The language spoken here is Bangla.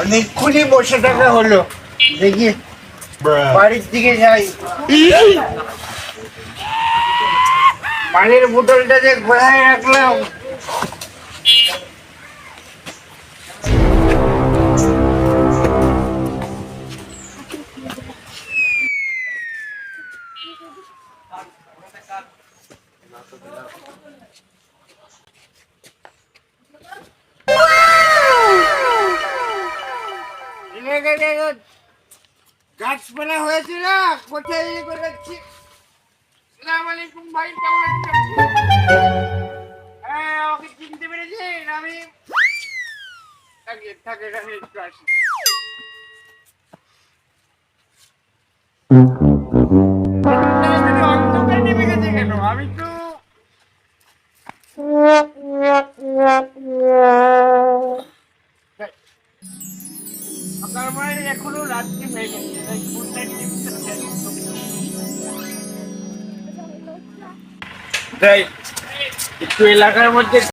অনেকক্ষণই বসে থাকা হলো। দেখি বাড়ির দিকে যাই। পানির বোতলটা যে কোথায় রাখলাম। গাছপালা হয়েছে না? কোথায় ইয়ে করে যাচ্ছি? সালাম আলাইকুম কেমন আছেন? হ্যাঁ আমাকে চিনতে পেরেছেন? আমি থাকে থাকে থাকে একটু আমি তো আমার মানে এখনও গেছে তাই তাই একটু এলাকার মধ্যে